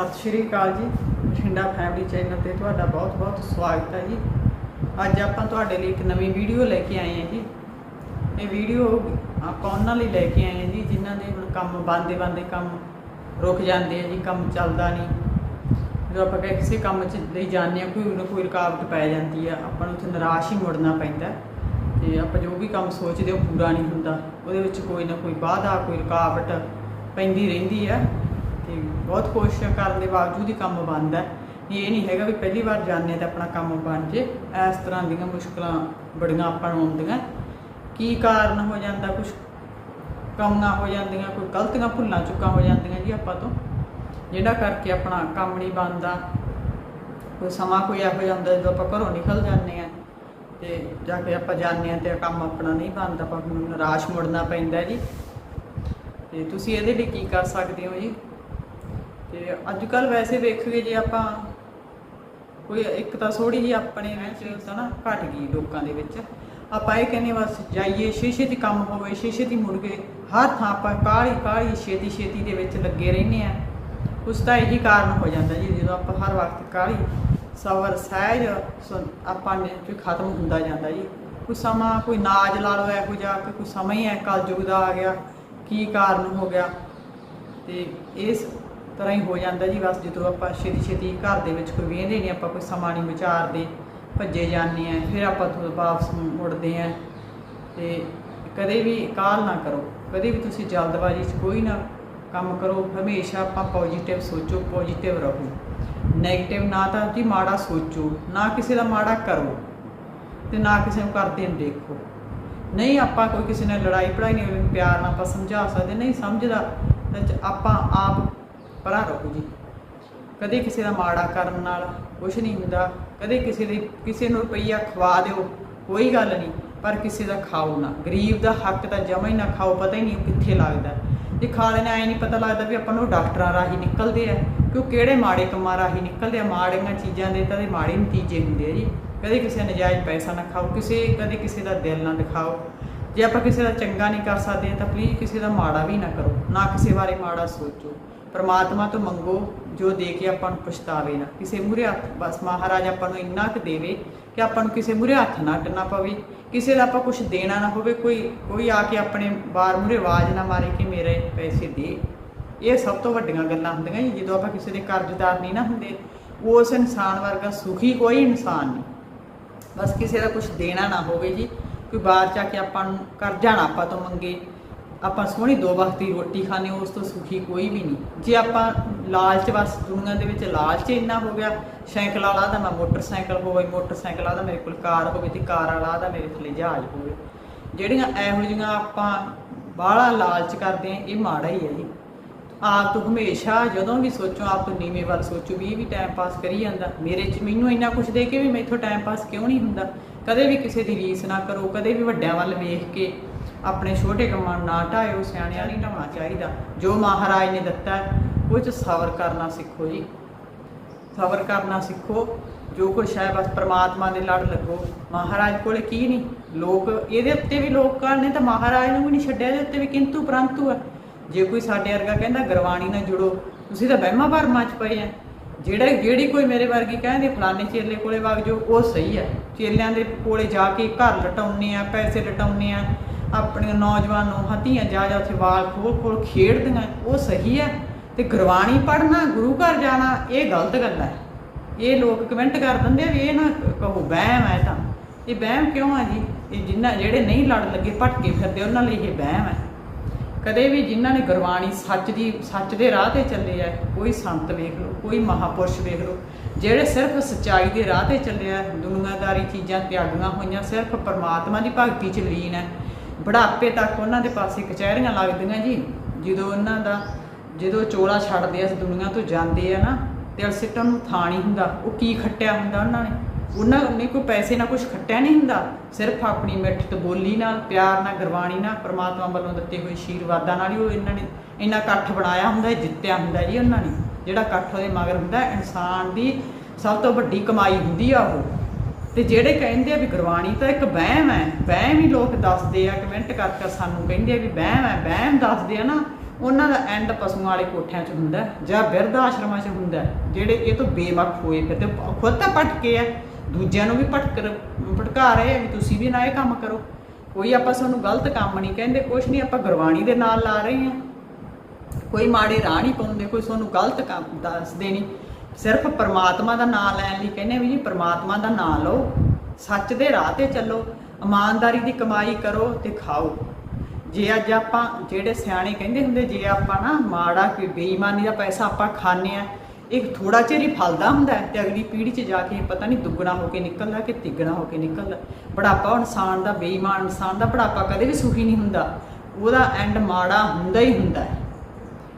ਸਤਿ ਸ਼੍ਰੀ ਅਕਾਲ ਜੀ। Bathinda family channel ਤੇ ਤੁਹਾਡਾ ਬਹੁਤ-ਬਹੁਤ ਸਵਾਗਤ ਹੈ ਜੀ। ਅੱਜ ਆਪਾਂ ਤੁਹਾਡੇ ਲਈ ਇੱਕ ਨਵੀਂ ਵੀਡੀਓ ਲੈ ਕੇ ਆਏ ਹਾਂ ਜੀ। ਇਹ ਵੀਡੀਓ ਆਪਾਂ ਉਹਨਾਂ ਲਈ ਲੈ ਕੇ ਆਏ ਹਾਂ ਜੀ, ਜਿਨ੍ਹਾਂ ਦੇ ਹੁਣ ਕੰਮ ਬੰਦੇ ਬੰਦੇ ਕੰਮ ਰੁਕ ਜਾਂਦੇ ਆ ਜੀ, ਕੰਮ ਚੱਲਦਾ ਨਹੀਂ। ਜਦੋਂ ਆਪਾਂ ਕਿਸੇ ਕੰਮ 'ਚ ਲਈ ਜਾਂਦੇ ਆ ਕੋਈ ਨਾ ਕੋਈ ਰੁਕਾਵਟ ਪੈ ਜਾਂਦੀ ਆ। ਆਪਾਂ ਨੂੰ ਉੱਥੇ ਨਿਰਾਸ਼ ਹੀ ਮੁੜਨਾ ਪੈਂਦਾ ਤੇ ਆਪਾਂ ਜੋ ਵੀ ਕੰਮ ਸੋਚਦੇ ਉਹ ਪੂਰਾ ਨਹੀਂ ਹੁੰਦਾ। ਉਹਦੇ ਵਿੱਚ ਕੋਈ ਨਾ ਕੋਈ ਬਾਧਾ, ਕੋਈ ਰੁਕਾਵਟ ਪੈਂਦੀ ਰਹਿੰਦੀ ਆ। ਬਹੁਤ ਕੋਸ਼ਿਸ਼ ਕਰਨ ਦੇ ਬਾਵਜੂਦ ਹੀ ਕੰਮ ਬਣਦਾ ਇਹ ਨਹੀਂ ਹੈਗਾ ਵੀ ਪਹਿਲੀ ਵਾਰ ਜਾਂਦੇ ਤਾਂ ਆਪਣਾ ਕੰਮ ਬਣ ਜੇ। ਇਸ ਤਰ੍ਹਾਂ ਦੀਆਂ ਮੁਸ਼ਕਲਾਂ ਬੜੀਆਂ ਆਪਾਂ ਨੂੰ ਆਉਂਦੀਆਂ। ਕੀ ਕਾਰਨ ਹੋ ਜਾਂਦਾ? ਕੁਝ ਕਮੀਆਂ ਹੋ ਜਾਂਦੀਆਂ, ਕੋਈ ਗਲਤੀਆਂ ਭੁੱਲਾਂ ਚੁੱਕਾਂ ਹੋ ਜਾਂਦੀਆਂ ਜੀ ਆਪਾਂ ਤੋਂ। ਜਿਹੜਾ ਕਰਕੇ ਆਪਣਾ ਕੰਮ ਨਹੀਂ ਬਣਦਾ, ਕੋਈ ਸਮਾਂ ਕੋਈ ਇਹੋ ਜਿਹਾ ਹੁੰਦਾ ਜਦੋਂ ਆਪਾਂ ਘਰੋਂ ਨਿਕਲ ਜਾਂਦੇ ਆ ਤੇ ਜਾ ਕੇ ਆਪਾਂ ਜਾਂਦੇ ਆ ਤੇ ਕੰਮ ਆਪਣਾ ਨਹੀਂ ਬਣਦਾ, ਆਪਾਂ ਨੂੰ ਨਿਰਾਸ਼ ਮੁੜਨਾ ਪੈਂਦਾ ਜੀ। ਤੇ ਤੁਸੀਂ ਇਹਦੇ ਲਈ ਕੀ ਕਰ ਸਕਦੇ ਹੋ ਜੀ? ਤੇ ਅੱਜ ਕੱਲ ਵੈਸੇ ਵੇਖੀਏ ਜੇ ਆਪਾਂ ਕੋਈ ਇੱਕ ਤਾਂ ਥੋੜੀ ਜਿਹੀ ਆਪਣੇ ਵਿੱਚ ਤਾਂ ਨਾ ਘਟ ਗਈ ਲੋਕਾਂ ਦੇ ਵਿੱਚ। ਆਪਾਂ ਇਹ ਕਹਿੰਦੇ ਬਸ ਜਾਈਏ ਸ਼ੀਸ਼ੇ ਦੀ ਕੰਮ ਹੋਵੇ ਸ਼ੀਸ਼ੇ ਦੀ ਮੁੜ ਗਏ ਹਰ ਥਾਂ ਆਪਾਂ ਕਾਹਲੀ ਕਾਹਲੀ ਛੇਤੀ ਛੇਤੀ ਦੇ ਵਿੱਚ ਲੱਗੇ ਰਹਿੰਦੇ ਆ ਉਸ ਦਾ ਇਹੀ ਕਾਰਨ ਹੋ ਜਾਂਦਾ ਜੀ, ਜਦੋਂ ਆਪਾਂ ਹਰ ਵਕਤ ਕਾਹਲੀ, ਸਬਰ, ਸਹਿਜ ਸੁ- ਆਪਾਂ ਨੇ ਵੀ ਖਤਮ ਹੁੰਦਾ ਜਾਂਦਾ ਜੀ। ਕੋਈ ਸਮਾਂ, ਕੋਈ ਨਾਜ ਲਾ ਲਓ ਇਹੋ ਜਿਹਾ ਕਿ ਕੋਈ ਸਮਾਂ ਹੀ ਹੈ ਕਲਯੁਗ ਦਾ ਆ ਗਿਆ, ਕੀ ਕਾਰਨ ਹੋ ਗਿਆ। ਤੇ ਇਸ ਤਰ੍ਹਾਂ ਹੀ ਹੋ ਜਾਂਦਾ ਜੀ, ਬਸ ਜਦੋਂ ਆਪਾਂ ਛੇਤੀ ਛੇਤੀ ਘਰ ਦੇ ਵਿੱਚ ਕੋਈ ਵੇਹਦੇ ਨਹੀਂ, ਆਪਾਂ ਕੋਈ ਸਮਾਂ ਨਹੀਂ ਵਿਚਾਰਦੇ, ਭੱਜੇ ਜਾਂਦੇ ਆ ਫਿਰ ਆਪਾਂ ਤੋਂ ਵਾਪਸ ਮੁੜਦੇ ਆ ਤੇ ਕਦੇ ਵੀ ਕਾਲ ਨਾ ਕਰੋ, ਕਦੇ ਵੀ ਤੁਸੀਂ ਜਲਦਬਾਜ਼ੀ 'ਚ ਕੋਈ ਨਾ ਕੰਮ ਕਰੋ, ਹਮੇਸ਼ਾ ਆਪਾਂ ਪੋਜੀਟਿਵ ਸੋਚੋ ਪੋਜੀਟਿਵ ਰਹੋ। 네ਗੇਟਿਵ ਨਾ ਤਾਂ ਜੀ ਮਾੜਾ ਸੋਚੋ, ਨਾ ਕਿਸੇ ਦਾ ਮਾੜਾ ਕਰੋ, ਤੇ ਨਾ ਕਿਸੇ ਨੂੰ ਕਰਦੇ ਨੂੰ ਦੇਖੋ। ਨਹੀਂ ਆਪਾਂ ਕੋਈ ਕਿਸੇ ਨਾਲ ਲੜਾਈ ਪੜਾਈ ਨਹੀਂ ਪਿਆਰ ਨਾਲ ਆਪਾਂ ਸਮਝਾ ਸਕਦੇ, ਨਹੀਂ ਸਮਝਦਾ, ਤਾਂ ਆਪਾਂ ਆਪ ਪਰਾਂ ਰਹੋ ਜੀ। ਕਦੇ ਕਿਸੇ ਦਾ ਮਾੜਾ ਕਰਨ ਨਾਲ ਕੁਝ ਨਹੀਂ ਹੁੰਦਾ, ਕਦੇ ਕਿਸੇ ਦੇ ਕਿਸੇ ਨੂੰ ਰੁਪਈਆ ਖਵਾ ਦਿਓ, ਕੋਈ ਗੱਲ ਨਹੀਂ, ਪਰ ਕਿਸੇ ਦਾ ਖਾਓ ਨਾ। ਗਰੀਬ ਦਾ ਹੱਕ ਤਾਂ ਜਮਾ ਹੀ ਨਾ ਖਾਓ, ਪਤਾ ਹੀ ਨਹੀਂ ਉਹ ਕਿੱਥੇ ਲੱਗਦਾ। ਜੇ ਖਾ ਲੈਣਾ, ਐ ਨਹੀਂ ਪਤਾ ਲੱਗਦਾ ਵੀ ਆਪਾਂ ਨੂੰ ਡਾਕਟਰਾਂ ਰਾਹੀਂ ਨਿਕਲਦੇ ਆ ਕਿਉਂ ਕਿਹੜੇ ਮਾੜੇ ਕੰਮਾਂ ਰਾਹੀਂ ਨਿਕਲਦੇ ਆ। ਮਾੜੀਆਂ ਚੀਜ਼ਾਂ ਦੇ ਤਾਂ ਦੇ ਮਾੜੇ ਨਤੀਜੇ ਹੁੰਦੇ ਆ ਜੀ। ਕਦੇ ਕਿਸੇ ਨਜਾਇਜ਼ ਪੈਸਾ ਨਾ ਖਾਓ, ਕਿਸੇ, ਕਦੇ ਕਿਸੇ ਦਾ ਦਿਲ ਨਾ ਦਿਖਾਓ। ਜੇ ਆਪਾਂ ਕਿਸੇ ਦਾ ਚੰਗਾ ਨਹੀਂ ਕਰ ਸਕਦੇ ਤਾਂ ਪਲੀਜ਼ ਕਿਸੇ ਦਾ ਮਾੜਾ ਵੀ ਨਾ ਕਰੋ। ਨਾ ਕਿਸੇ ਬਾਰੇ ਮਾੜਾ ਸੋਚੋ। ਪਰਮਾਤਮਾ ਤੋਂ ਮੰਗੋ, ਜੋ ਦੇ ਕੇ ਆਪਾਂ ਨੂੰ ਪਛਤਾਵੇ ਨਾ। ਕਿਸੇ ਮੂਰੇ ਹੱਥ, ਬਸ ਮਹਾਰਾਜ ਆਪਾਂ ਨੂੰ ਇੰਨਾ ਕੁ ਦੇਵੇ ਕਿ ਆਪਾਂ ਨੂੰ ਕਿਸੇ ਮੂਰੇ ਹੱਥ ਨਾ ਅੱਡਣਾ ਪਵੇ। ਕਿਸੇ ਦਾ ਆਪਾਂ ਕੁਝ ਦੇਣਾ ਨਾ ਹੋਵੇ, ਕੋਈ ਕੋਈ ਆ ਕੇ ਆਪਣੇ ਬਾਰ ਮੂਰੇ ਆਵਾਜ਼ ਨਾ ਮਾਰੇ ਕਿ ਮੇਰੇ ਪੈਸੇ ਦੇ। ਇਹ ਸਭ ਤੋਂ ਵੱਡੀਆਂ ਗੱਲਾਂ ਹੁੰਦੀਆਂ ਜੀ, ਜਦੋਂ ਆਪਾਂ ਕਿਸੇ ਦੇ ਕਰਜ਼ਦਾਰ ਨਹੀਂ ਨਾ ਹੁੰਦੇ। ਉਸ ਇਨਸਾਨ ਵਰਗਾ ਸੁਖੀ ਕੋਈ ਇਨਸਾਨ ਨਹੀਂ। ਬਸ ਕਿਸੇ ਦਾ ਕੁਝ ਦੇਣਾ ਨਾ ਹੋਵੇ ਜੀ, ਕੋਈ ਬਾਹਰ ਜਾ ਕੇ ਆਪਾਂ ਨੂੰ ਕਰਜ਼ਾ ਨਾ ਆਪਾਂ ਤੋਂ ਮੰਗੇ। ਆਪਾਂ ਸੋਹਣੀ ਦੋ ਵਕਤ ਦੀ ਰੋਟੀ ਖਾਣੇ ਉਸ ਤੋਂ ਸੁਖੀ ਕੋਈ ਵੀ ਨਹੀਂ। ਜੇ ਆਪਾਂ ਲਾਲਚ ਬਸ ਦੁਨੀਆ ਦੇ ਵਿੱਚ ਲਾਲਚ ਇੰਨਾ ਹੋ ਗਿਆ, ਸਾਈਕਲ ਵਾਲਾ ਦਾ ਮੈਂ ਮੋਟਰਸਾਈਕਲ ਹੋਵੇ, ਮੋਟਰਸਾਈਕਲ ਵਾਲਾ ਦਾ ਮੇਰੇ ਕੋਲ ਕਾਰ ਹੋਵੇ ਤੇ ਕਾਰ ਵਾਲਾ ਦਾ ਮੇਰੇ ਥੱਲੇ ਜਹਾਜ਼ ਹੋਵੇ। ਜਿਹੜੀਆਂ ਇਹੋ ਜਿਹੀਆਂ ਆਪਾਂ ਬਾਹਲਾ ਲਾਲਚ ਕਰਦੇ ਆ ਇਹ ਮਾੜਾ ਹੀ ਹੈ ਜੀ। ਆਪ ਤੋਂ ਹਮੇਸ਼ਾ ਜਦੋਂ ਵੀ ਸੋਚੋ, ਆਪ ਤੋਂ ਨੀਵੇਂ ਵੱਲ ਸੋਚੋ ਵੀ ਇਹ ਵੀ ਟਾਈਮ ਪਾਸ ਕਰੀ ਜਾਂਦਾ। ਮੇਰੇ ਚ ਮੈਨੂੰ ਇੰਨਾ ਕੁਝ ਦੇ ਕੇ ਵੀ ਮੈਥੋਂ ਟਾਈਮ ਪਾਸ ਕਿਉਂ ਨਹੀਂ ਹੁੰਦਾ? ਕਦੇ ਵੀ ਕਿਸੇ ਦੀ ਰੀਸ ਨਾ ਕਰੋ, ਕਦੇ ਵੀ ਵੱਡਿਆਂ ਵੱਲ ਵੇਖ ਕੇ ਆਪਣੇ ਛੋਟੇ ਕੰਮਾਂ ਨੂੰ ਨਾ ਢਾਇਓ, ਸਿਆਣਿਆਂ ਨਹੀਂ ਢਾਉਣਾ ਚਾਹੀਦਾ। ਜੋ ਮਹਾਰਾਜ ਨੇ ਦਿੱਤਾ ਉਹ ਚ ਸਬਰ ਕਰਨਾ ਸਿੱਖੋ ਜੀ। ਸਬਰ ਕਰਨਾ ਸਿੱਖੋ, ਜੋ ਕੁਛ ਹੈ, ਬਸ ਪ੍ਰਮਾਤਮਾ ਦੇ ਲੜ ਲੱਗੋ। ਮਹਾਰਾਜ ਕੋਲੇ ਕੀ ਨਹੀਂ? ਲੋਕ, ਇਹਦੇ ਉੱਤੇ ਵੀ ਲੋਕਾਂ ਨੇ ਤਾਂ ਮਹਾਰਾਜ ਨੂੰ ਵੀ ਨਹੀਂ ਛੱਡਿਆ, ਇਹਦੇ ਉੱਤੇ ਵੀ ਕਿੰਤੂ ਪਰੰਤੂ ਹੈ। ਜੇ ਕੋਈ ਸਾਡੇ ਵਰਗਾ ਕਹਿੰਦਾ ਗਰਵਾਣੀ ਨਾਲ ਜੁੜੋ, ਤੁਸੀਂ ਤਾਂ ਵਹਿਮਾਂ ਭਰਮਾਂ ਚ ਪਏ ਆ ਜਿਹੜਾ, ਜਿਹੜੀ ਕੋਈ ਮੇਰੇ ਵਰਗੀ ਕਹਿੰਦੇ, ਫਲਾਣੇ ਚੇਲੇ ਕੋਲੇ ਵਗ ਜਾਓ, ਉਹ ਸਹੀ ਹੈ। ਚੇਲਿਆਂ ਦੇ ਕੋਲੇ ਜਾ ਕੇ ਘਰ ਲਟਾਉਣੇ ਆ ਪੈਸੇ ਲਟਾਉਣੇ ਆ ਆਪਣੀਆਂ ਨੌਜਵਾਨ ਨੂੰ ਹੱਤੀਆਂ ਜਾ ਜਾ ਉੱਥੇ ਵਾਲ ਖੋਲ ਖੋਲ ਖੇਡਦੀਆਂ, ਉਹ ਸਹੀ ਹੈ। ਤੇ ਗੁਰਬਾਣੀ ਪੜ੍ਹਨਾ, ਗੁਰੂ ਘਰ ਜਾਣਾ, ਇਹ ਗਲਤ ਗੱਲ ਹੈ। ਇਹ ਲੋਕ ਕਮੈਂਟ ਕਰ ਦਿੰਦੇ ਆ ਵੀ ਇਹ ਨਾ ਕਹੋ, ਵਹਿਮ ਹੈ ਤਾਂ। ਇਹ ਵਹਿਮ ਕਿਉਂ ਆ ਜੀ? ਇਹ ਜਿਨ੍ਹਾਂ ਜਿਹੜੇ ਨਹੀਂ ਲੜ ਲੱਗੇ, ਭਟਕੇ ਫਿਰਦੇ, ਉਹਨਾਂ ਲਈ ਇਹ ਵਹਿਮ ਹੈ। ਕਦੇ ਵੀ ਜਿਨ੍ਹਾਂ ਨੇ ਗੁਰਬਾਣੀ ਸੱਚ ਦੀ, ਸੱਚ ਦੇ ਰਾਹ ਤੇ ਚੱਲੇ ਆ, ਕੋਈ ਸੰਤ ਵੇਖ ਲਓ, ਕੋਈ ਮਹਾਪੁਰਸ਼ ਵੇਖ ਲਓ, ਜਿਹੜੇ ਸਿਰਫ ਸੱਚਾਈ ਦੇ ਰਾਹ ਤੇ ਚੱਲੇ ਆ, ਦੁਨੀਆਦਾਰੀ ਚੀਜ਼ਾਂ ਤਿਆਗੀਆਂ ਹੋਈਆਂ, ਸਿਰਫ ਪਰਮਾਤਮਾ ਦੀ ਭਗਤੀ ਚ ਲੀਨ ਹੈ। ਬੁਢਾਪੇ ਤੱਕ ਉਹਨਾਂ ਦੇ ਪਾਸੇ ਕਚਹਿਰੀਆਂ ਲੱਗਦੀਆਂ ਜੀ। ਜਦੋਂ ਉਹਨਾਂ ਦਾ, ਜਦੋਂ ਚੋਲਾ ਛੱਡਦੇ ਆ ਇਸ ਦੁਨੀਆ ਤੋਂ ਜਾਂਦੇ ਆ ਨਾ ਦਿਲ ਅਲਸਿੱਟਾਂ ਨੂੰ ਥਾਂ ਨਹੀਂ ਹੁੰਦਾ, ਉਹ ਕੀ ਖੱਟਿਆ ਹੁੰਦਾ ਉਹਨਾਂ ਨੇ? ਉਹਨਾਂ ਨੇ ਕੋਈ ਪੈਸੇ ਨਾਲ ਕੁਝ ਖੱਟਿਆ ਨਹੀਂ ਹੁੰਦਾ? ਸਿਰਫ ਆਪਣੀ ਮਿੱਠ ਤੇ ਬੋਲੀ ਨਾਲ, ਪਿਆਰ ਨਾਲ, ਗੁਰਬਾਣੀ ਨਾਲ, ਪ੍ਰਮਾਤਮਾ ਵੱਲੋਂ ਦਿੱਤੇ ਹੋਏ ਆਸ਼ੀਰਵਾਦਾਂ ਨਾਲ ਹੀ ਉਹ ਇਹਨਾਂ ਨੇ, ਇੰਨਾ ਇਕੱਠ ਬਣਾਇਆ ਹੁੰਦਾ ਜਿੱਤਿਆ ਹੁੰਦਾ ਜੀ ਉਹਨਾਂ ਨੇ। ਜਿਹੜਾ ਇਕੱਠ ਉਹਦੇ ਮਗਰ ਹੁੰਦਾ, ਇਨਸਾਨ ਦੀ ਸਭ ਤੋਂ ਵੱਡੀ ਕਮਾਈ ਹੁੰਦੀ ਆ ਉਹ। ਤੇ ਜਿਹੜੇ ਕਹਿੰਦੇ ਆ ਵੀ ਗੁਰਬਾਣੀ ਤਾਂ ਇੱਕ ਵਹਿਮ ਹੈ, ਵਹਿਮ ਹੀ ਲੋਕ ਦੱਸਦੇ ਆ ਕਮੈਂਟ ਕਰਕੇ ਸਾਨੂੰ ਕਹਿੰਦੇ ਆ ਵੀ ਵਹਿਮ ਹੈ, ਵਹਿਮ ਦੱਸਦੇ ਆ ਨਾ, ਉਹਨਾਂ ਦਾ ਐਂਡ ਪਸ਼ੂਆਂ ਵਾਲੇ ਕੋਠਿਆਂ 'ਚ ਹੁੰਦਾ ਜਾਂ ਬਿਰਧ ਆਸ਼ਰਮਾਂ 'ਚ ਹੁੰਦਾ ਜਿਹੜੇ ਇਹ ਤੋਂ ਬੇਵਕਤ ਹੋਏ ਫਿਰਦੇ ਖੁਦ ਤਾਂ ਭਟਕੇ ਆ, ਦੂਜਿਆਂ ਨੂੰ ਵੀ ਭਟਕ ਭਟਕਾ ਰਹੇ ਆ ਵੀ ਤੁਸੀਂ ਵੀ ਨਾ ਇਹ ਕੰਮ ਕਰੋ। ਕੋਈ ਆਪਾਂ ਸਾਨੂੰ ਗਲਤ ਕੰਮ ਨਹੀਂ ਕਹਿੰਦੇ, ਕੁਛ ਨਹੀਂ, ਆਪਾਂ ਗੁਰਬਾਣੀ ਦੇ ਨਾਲ ਲਾ ਰਹੇ ਹਾਂ ਕੋਈ ਮਾੜੇ ਰਾਹ ਨਹੀਂ ਪਾਉਂਦੇ, ਕੋਈ ਤੁਹਾਨੂੰ ਗਲਤ ਕੰਮ ਦੱਸਦੇ ਨਹੀਂ। ਸਿਰਫ ਪਰਮਾਤਮਾ ਦਾ ਨਾਮ ਲੈਣ ਲਈ ਕਹਿੰਦੇ ਵੀ ਜੀ, ਪਰਮਾਤਮਾ ਦਾ ਨਾਮ ਲਓ, ਸੱਚ ਦੇ ਰਾਹ ਤੇ ਚੱਲੋ, ਇਮਾਨਦਾਰੀ ਦੀ ਕਮਾਈ ਕਰੋ ਤੇ ਖਾਓ। ਜੇ ਅੱਜ ਆਪਾਂ ਜਿਹੜੇ ਸਿਆਣੇ ਕਹਿੰਦੇ ਹੁੰਦੇ, ਜੇ ਆਪਾਂ ਨਾ ਮਾੜਾ ਕਿ ਬੇਈਮਾਨੀ ਦਾ ਪੈਸਾ ਆਪਾਂ ਖਾਣੇ ਆ, ਇਹ ਥੋੜਾ ਚਿਰ ਹੀ ਫਲਦਾ ਹੁੰਦਾ ਹੈ ਤੇ ਅਗਲੀ ਪੀੜ੍ਹੀ 'ਚ ਜਾ ਕੇ ਪਤਾ ਨਹੀਂ ਦੁੱਗਣਾ ਹੋ ਕੇ ਨਿਕਲਦਾ ਕਿ ਤਿੱਗਣਾ ਹੋ ਕੇ ਨਿਕਲਦਾ। ਬੁਢਾਪਾ ਇਨਸਾਨ ਦਾ, ਬੇਈਮਾਨ ਇਨਸਾਨ ਦਾ, ਬੁਢਾਪਾ ਕਦੇ ਵੀ ਸੁਖੀ ਨਹੀਂ ਹੁੰਦਾ। ਉਹਦਾ ਐਂਡ ਮਾੜਾ ਹੁੰਦਾ ਹੀ ਹੁੰਦਾ ਹੈ।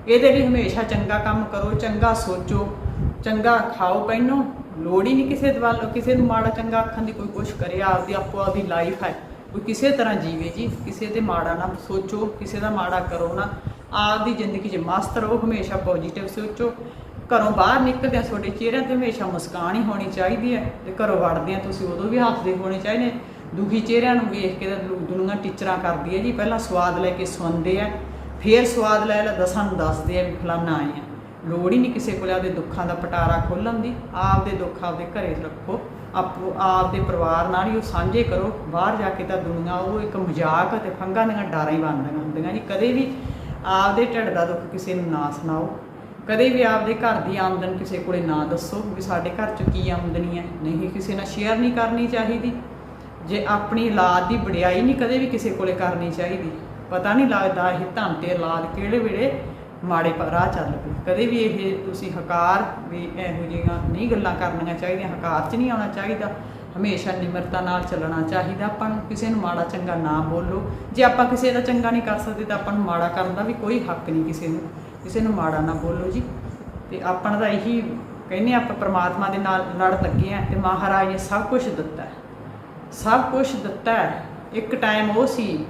ਇਹਦੇ ਲਈ ਹਮੇਸ਼ਾ ਚੰਗਾ ਕੰਮ ਕਰੋ, ਚੰਗਾ ਸੋਚੋ ਚੰਗਾ ਖਾਓ ਪਹਿਨੋ, ਲੋੜ ਹੀ ਨਹੀਂ ਕਿਸੇ ਵੱਲ, ਕਿਸੇ ਨੂੰ ਮਾੜਾ ਚੰਗਾ ਆਖਣ ਦੀ ਕੋਈ ਕੁਛ ਕਰੇ, ਆਪਦੀ ਆਪੋ ਆਪਦੀ ਲਾਈਫ ਹੈ। ਕੋਈ ਕਿਸੇ ਤਰ੍ਹਾਂ ਜੀਵੇ ਜੀ, ਕਿਸੇ ਤੇ ਮਾੜਾ ਨਾ ਸੋਚੋ, ਕਿਸੇ ਦਾ ਮਾੜਾ ਕਰੋ ਨਾ। ਆਪਦੀ ਜ਼ਿੰਦਗੀ 'ਚ ਮਸਤ ਰਹੋ, ਹਮੇਸ਼ਾ ਪੋਜੀਟਿਵ ਸੋਚੋ। ਘਰੋਂ ਬਾਹਰ ਨਿਕਲਦੇ ਆ ਤੁਹਾਡੇ ਚਿਹਰਿਆਂ ਤੇ ਹਮੇਸ਼ਾ ਮੁਸਕਾਨ ਹੀ ਹੋਣੀ ਚਾਹੀਦੀ ਹੈ ਤੇ ਘਰੋਂ ਵੜਦੇ ਆ ਤੁਸੀਂ ਉਦੋਂ ਵੀ ਹੱਸਦੇ ਹੋਣੇ ਚਾਹੀਦੇ ਦੁਖੀ ਚਿਹਰਿਆਂ ਨੂੰ ਵੇਖ ਕੇ ਤਾਂ ਦੁ- ਦੁਨੀਆ ਟੀਚਰਾਂ ਕਰਦੀ ਹੈ ਜੀ, ਪਹਿਲਾਂ ਸਵਾਦ ਲੈ ਕੇ ਸੁਣਦੇ ਆ, ਫੇਰ ਸਵਾਦ ਲੈ ਲੈ, ਦਸਾਂ ਨੂੰ ਦੱਸਦੇ ਆ ਵੀ ਫਲਾਨਾ ਆਏ ਆ। ਲੋੜ ਹੀ ਨਹੀਂ ਕਿਸੇ ਕੋਲ ਆਪਦੇ ਦੁੱਖਾਂ ਦਾ ਪਟਾਰਾ ਖੋਲਣ ਦੀ। ਆਪਦੇ ਦੁੱਖ ਆਪਦੇ ਘਰੇ ਰੱਖੋ। ਆਪੋ ਆਪਦੇ ਪਰਿਵਾਰ ਨਾਲ ਹੀ ਉਹ ਸਾਂਝੇ ਕਰੋ। ਬਾਹਰ ਜਾ ਕੇ ਤਾਂ ਦੁਨੀਆ ਉਹ ਇੱਕ ਮਜ਼ਾਕ ਅਤੇ ਫੰਗਾਂ ਦੀਆਂ ਡਾਰਾਂ ਹੀ ਬਣਦੀਆਂ ਹੁੰਦੀਆਂ ਜੀ। ਕਦੇ ਵੀ ਆਪਦੇ ਢਿੱਡ ਦਾ ਦੁੱਖ ਕਿਸੇ ਨੂੰ ਨਾ ਸੁਣਾਓ। ਕਦੇ ਵੀ ਆਪਦੇ ਘਰ ਦੀ ਆਮਦਨ ਕਿਸੇ ਕੋਲੇ ਨਾ ਦੱਸੋ ਵੀ ਸਾਡੇ ਘਰ 'ਚ ਕੀ ਆਮਦਨੀ ਹੈ। ਨਹੀਂ, ਕਿਸੇ ਨਾਲ ਸ਼ੇਅਰ ਨਹੀਂ ਕਰਨੀ ਚਾਹੀਦੀ। ਜੇ ਆਪਣੀ ਔਲਾਦ ਦੀ ਵਡਿਆਈ ਨਹੀਂ ਕਦੇ ਵੀ ਕਿਸੇ ਕੋਲੇ ਕਰਨੀ ਚਾਹੀਦੀ। ਪਤਾ ਨਹੀਂ ਲੱਗਦਾ ਇਹ ਧੰਨ ਤੇ ਔਲਾਦ ਕਿਹੜੇ ਵੇਲੇ ਮਾੜੇ ਰਾਹ ਚੱਲ ਪਈ ਕਦੇ ਵੀ ਇਹ ਤੁਸੀਂ ਹਕਾਰ ਵੀ ਇਹੋ ਜਿਹੀਆਂ ਨਹੀਂ ਗੱਲਾਂ ਕਰਨੀਆਂ ਚਾਹੀਦੀਆਂ, ਹਕਾਰ 'ਚ ਨਹੀਂ ਆਉਣਾ ਚਾਹੀਦਾ। ਹਮੇਸ਼ਾ ਨਿਮਰਤਾ ਨਾਲ ਚੱਲਣਾ ਚਾਹੀਦਾ। ਆਪਾਂ ਨੂੰ ਕਿਸੇ ਨੂੰ ਮਾੜਾ ਚੰਗਾ ਨਾ ਬੋਲੋ। ਜੇ ਆਪਾਂ ਕਿਸੇ ਦਾ ਚੰਗਾ ਨਹੀਂ ਕਰ ਸਕਦੇ ਤਾਂ ਆਪਾਂ ਨੂੰ ਮਾੜਾ ਕਰਨ ਦਾ ਵੀ ਕੋਈ ਹੱਕ ਨਹੀਂ ਕਿਸੇ ਨੂੰ। ਕਿਸੇ ਨੂੰ ਮਾੜਾ ਨਾ ਬੋਲੋ ਜੀ। ਤੇ ਆਪਾਂ ਦਾ ਇਹੀ ਕਹਿੰਦੇ ਆਪਾਂ ਪ੍ਰਮਾਤਮਾ ਦੇ ਨਾਲ ਲੜ ਲੱਗੇ ਆ ਤੇ ਮਹਾਰਾਜ ਨੇ ਸਭ ਕੁਝ ਦਿੱਤਾ ਸਭ ਕੁਝ ਦਿੱਤਾ ਇੱਕ ਟਾਈਮ ਉਹ ਸੀ